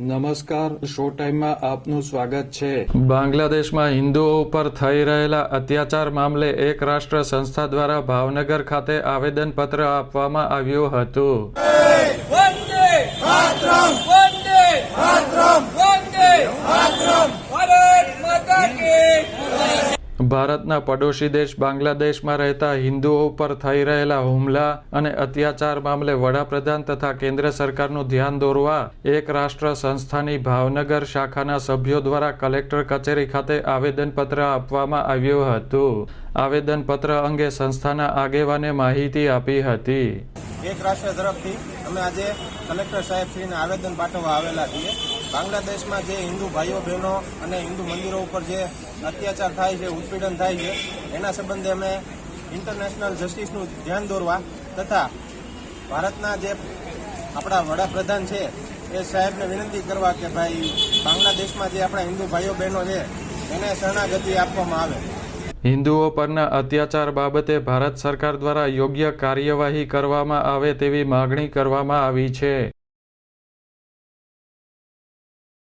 નમસ્કાર શો ટાઈમમાં આપનું સ્વાગત છે. બાંગ્લાદેશમાં હિન્દુઓ ઉપર થઈ રહેલા અત્યાચાર મામલે એક રાષ્ટ્ર સંસ્થા દ્વારા ભાવનગર ખાતે આવેદનપત્ર આપવામાં આવ્યું હતું. ભારતના પડોશી દેશ બાંગ્લાદેશમાં રહેતા હિન્દુઓ ઉપર થઈ રહેલા હુમલા અને અત્યાચાર મામલે વડાપ્રધાન તથા કેન્દ્ર સરકારનું ધ્યાન દોરવા એક રાષ્ટ્ર સંસ્થાની ભાવનગર શાખાના સભ્યો દ્વારા કલેક્ટર કચેરી ખાતે આવેદનપત્ર આપવામાં આવ્યું હતું. આવેદનપત્ર અંગે સંસ્થાના આગેવાને માહિતી આપી હતી. એક રાષ્ટ્ર તરફથી અમે આજે કલેક્ટર સાહેબશ્રીને આવેદન પાઠવવા આવેલા છીએ. બાંગ્લાદેશમાં જે હિન્દુ ભાઈઓ, બહેનો અને હિન્દુ મંદિરો ઉપર જે અત્યાચાર થાય છે, ઉત્પીડન થાય છે, એના સંબંધે અમે ઇન્ટરનેશનલ જસ્ટિસનું ધ્યાન દોરવા તથા ભારતના જે આપણા વડાપ્રધાન છે, એ સાહેબને વિનંતી કરવા કે ભાઈ, બાંગ્લાદેશમાં જે આપણા હિન્દુ ભાઈઓ, બહેનો છે, એને શરણાગતિ આપવામાં આવે. હિન્દુઓ પરના અત્યાચાર બાબતે ભારત સરકાર દ્વારા યોગ્ય કાર્યવાહી કરવામાં આવે તેવી માગણી કરવામાં આવી છે.